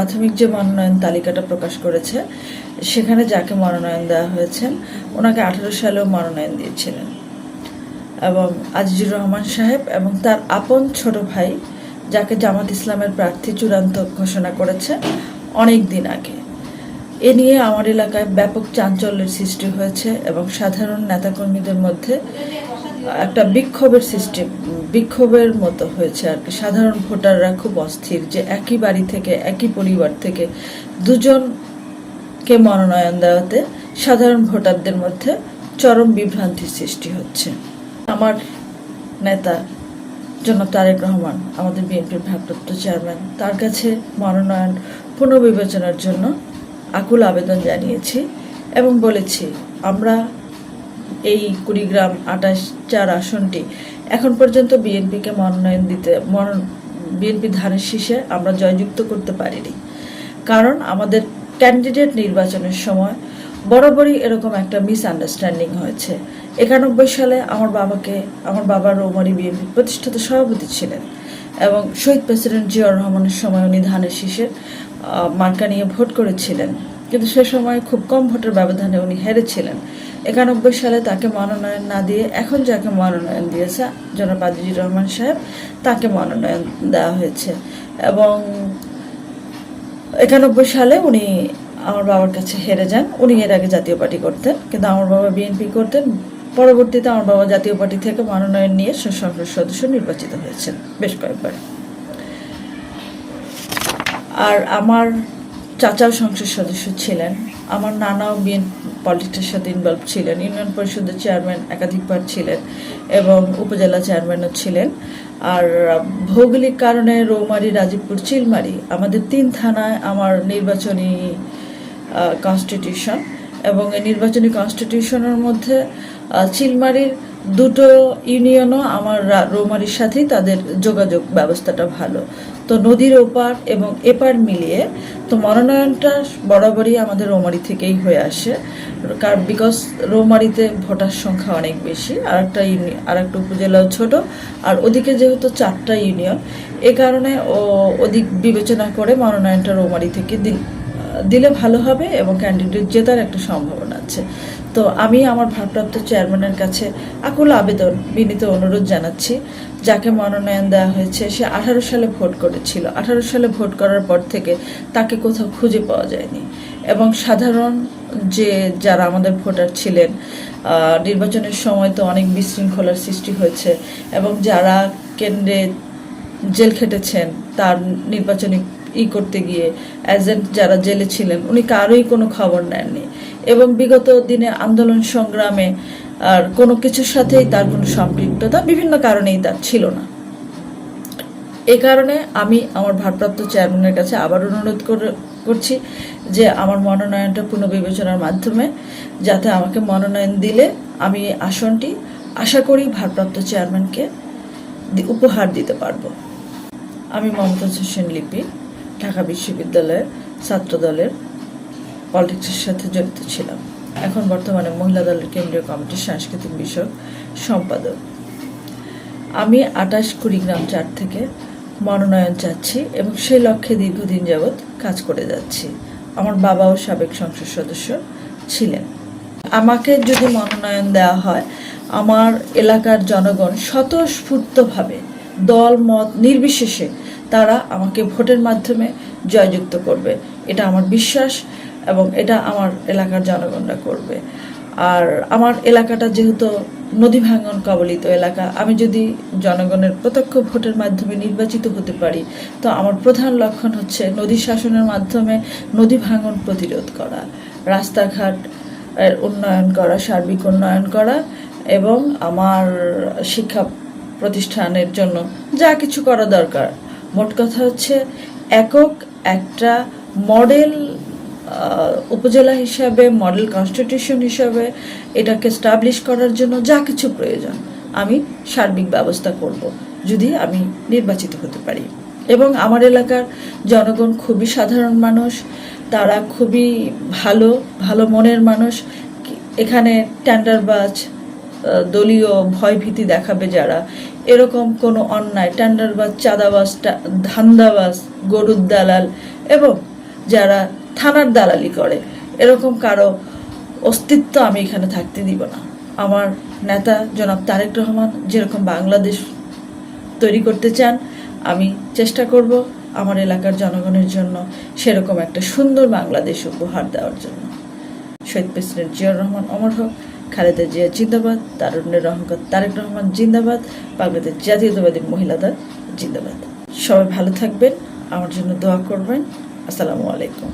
প্রাথমিক যে মনোনয়ন তালিকাটা প্রকাশ করেছে, সেখানে যাকে মনোনয়ন দেওয়া হয়েছে, ওনাকে আঠারো সালেও মনোনয়ন দিয়েছিলেন। এবং আজিজুর রহমান সাহেব এবং তার আপন ছোট ভাই, যাকে জামাত ইসলামের প্রার্থী চূড়ান্ত ঘোষণা করেছে অনেক দিন আগে। এ নিয়ে আমার এলাকায় ব্যাপক চাঞ্চল্যের সৃষ্টি হয়েছে এবং সাধারণ নেতাকর্মীদের মধ্যে একটা বিক্ষোভের সৃষ্টি, বিক্ষোভের মতো হয়েছে আর কি। সাধারণ ভোটাররা খুব অস্থির যে একই বাড়ি থেকে, একই পরিবার থেকে দুজনকে মনোনয়ন দেওয়াতে সাধারণ ভোটারদের মধ্যে চরম বিভ্রান্তির সৃষ্টি হচ্ছে। আমার নেতা জনাব তারেক রহমান, আমাদের বিএনপির ভারপ্রাপ্ত চেয়ারম্যান, তার কাছে মনোনয়ন পুনর্বিবেচনার জন্য আকুল আবেদন জানিয়েছি এবং বলেছি, আমরা এই কুড়িগ্রাম আঠাশ চার আসনটি। এখন পর্যন্ত বিএনপিকে মনোনয়ন দিতে মনোন বিএনপি ধানের শীষে আমরা জয়যুক্ত করতে পারিনি। কারণ আমাদের ক্যান্ডিডেট নির্বাচনের সময় বরাবরই এরকম একটা মিসআন্ডারস্ট্যান্ডিং হয়েছে। একানব্বই সালে আমার বাবাকে, আমার বাবা রৌমারি বিএনপি প্রতিষ্ঠাতা সভাপতি ছিলেন এবং শহীদ প্রেসিডেন্ট জিয়াউর রহমানের সময় উনি ধানের শীষে মার্কা নিয়ে ভোট করেছিলেন। কিন্তু সে সময় খুব কম ভোটের ব্যবধানে উনি হেরেছিলেন। একানব্বই সালে তাকে মনোনয়ন না দিয়ে এখন যাকে মনোনয়ন দিয়েছে, জনাব আজিজুর রহমান সাহেব, তাকে মনোনয়ন দেওয়া হয়েছে। এবং একানব্বই সালে উনি আমার বাবার কাছে হেরে যান। উনি এর আগে জাতীয় পার্টি করতেন, কিন্তু আমার বাবা বিএনপি করতেন। পরবর্তীতে আমার বাবা জাতীয় পার্টি থেকে মনোনয়ন নিয়ে সংসদ সদস্য নির্বাচিত হয়েছেন বেশ কয়েকবার। আর আমার চাচাও সংসদ সদস্য ছিলেন। আমার নানাও পলিটিক্সের সাথে ইনভলভ ছিলেন, ইউনিয়ন পরিষদের চেয়ারম্যান একাধিকবার ছিলেন, এবং উপজেলা চেয়ারম্যানও ছিলেন। আর ভৌগোলিক কারণে রৌমারি, রাজীবপুর, চিলমারি আমাদের তিন থানায় আমার নির্বাচনী কনস্টিটিউশন এবং এই নির্বাচনী কনস্টিটিউশনের মধ্যে চিলমারির দুটো ইউনিয়নও আমার রৌমারির সাথেই তাদের যোগাযোগ ব্যবস্থাটা ভালো। তো নদীর ওপার এবং এপার মিলিয়ে তো মনোনয়নটা বরাবরই আমাদের রৌমারি থেকেই হয়ে আসে। কারণ বিকজ রৌমারিতে ভোটার সংখ্যা অনেক বেশি আর একটা ইউনিয়ন আর একটা উপজেলাও ছোট, আর ওদিকে যেহেতু চারটা ইউনিয়ন, এ কারণে ও ওদিক বিবেচনা করে মনোনয়নটা রৌমারি থেকে দিল, দিলে ভালো হবে এবং ক্যান্ডিডেট জেতার একটা সম্ভাবনা আছে। তো আমি আমার ভারপ্রাপ্ত চেয়ারম্যানের কাছে আকুল আবেদন বিনীত অনুরোধ জানাচ্ছি, যাকে মনোনয়ন দেওয়া হয়েছে সে আঠারো সালে ভোট করেছিল। আঠারো সালে ভোট করার পর থেকে তাকে কোথাও খুঁজে পাওয়া যায়নি এবং সাধারণ যে যারা আমাদের ভোটার ছিলেন নির্বাচনের সময় তো অনেক বিশৃঙ্খলার সৃষ্টি হয়েছে এবং যারা কেন্দ্রে জেল খেটেছেন, তার নির্বাচনী ই করতে গিয়ে এজেন্ট যারা জেলে ছিলেন, উনি কারোই কোনো খবর নেননি। এবং বিগত দিনে আন্দোলন সংগ্রামে আর কোনো কিছুর সাথেই তার কোনো সম্পৃক্ততা বিভিন্ন কারণেই তার ছিল না। এ কারণে আমি আমার ভারপ্রাপ্ত চেয়ারম্যানের কাছে আবার অনুরোধ করে- করছি যে আমার মনোনয়নটা পুনর্বিবেচনার মাধ্যমে যাতে আমাকে মনোনয়ন দিলে আমি আসনটি আশা করি ভারপ্রাপ্ত চেয়ারম্যানকে উপহার দিতে পারব। আমি মমতাজ হোসেন লিপি, ঢাকা বিশ্ববিদ্যালয়ের ছাত্র দলের পলিটিক্সের সাথে জড়িত ছিলাম। এখন বর্তমানে মহিলা দলের কেন্দ্রীয় কমিটির সাংস্কৃতিক বিষয়ক সম্পাদক। আমি আটাশ কুড়িগ্রাম চার থেকে মনোনয়ন চাচ্ছি এবং সেই লক্ষ্যে দীর্ঘদিন যাবৎ কাজ করে যাচ্ছি। আমার বাবাও সাবেক সংসদ সদস্য ছিলেন। আমাকে যদি মনোনয়ন দেওয়া হয়, আমার এলাকার জনগণ স্বতঃস্ফূর্তভাবে দল, মত নির্বিশেষে তারা আমাকে ভোটের মাধ্যমে জয়যুক্ত করবে। এটা আমার বিশ্বাস। এবং এটা আমার এলাকার জনগণরা করবে। আর আমার এলাকাটা যেহেতু নদী ভাঙন কবলিত এলাকা, আমি যদি জনগণের প্রত্যক্ষ ভোটের মাধ্যমে নির্বাচিত হতে পারি, তো আমার প্রধান লক্ষণ হচ্ছে নদী শাসনের মাধ্যমে নদী ভাঙন প্রতিরোধ করা, রাস্তাঘাট উন্নয়ন করা, সার্বিক উন্নয়ন করা এবং আমার শিক্ষা প্রতিষ্ঠানের জন্য যা কিছু করা দরকার। মোট কথা হচ্ছে একক একটা মডেল উপজেলা হিসাবে মডেল কনস্টিটিউশন হিসাবে এটাকে স্টাবলিশ করার জন্য যা কিছু প্রয়োজন আমি সার্বিক ব্যবস্থা করব যদি আমি নির্বাচিত হতে পারি। এবং আমার এলাকার জনগণ খুবই সাধারণ মানুষ তারা খুবই ভালো ভালো মনের মানুষ। এখানে টেন্ডারবাজ আহ, দলীয় ভয়ভীতি দেখাবে যারা। এরকম কোনো অন্যায় টেন্ডারবাজ চাঁদাবাজ ধান্দাবাজ গরুর দালাল এবং যারা থানার দালালি করে, এরকম কারও অস্তিত্ব আমি এখানে থাকতে দিব না। আমার নেতা জনাব তারেক রহমান যেরকম বাংলাদেশ তৈরি করতে চান, আমি চেষ্টা করব আমার এলাকার জনগণের জন্য সেরকম একটা সুন্দর বাংলাদেশ উপহার দেওয়ার জন্য। শহীদ প্রেসিডেন্ট জিয়াউর রহমান, অমর হোক, খালেদা জিয়া জিন্দাবাদ, তারুণ্যের অহংকার তারেক রহমান জিন্দাবাদ, বাংলাদেশ জাতীয়তাবাদী মহিলা দল জিন্দাবাদ। সবাই ভালো থাকবেন, আমার জন্য দোয়া করবেন। আসসালামু আলাইকুম।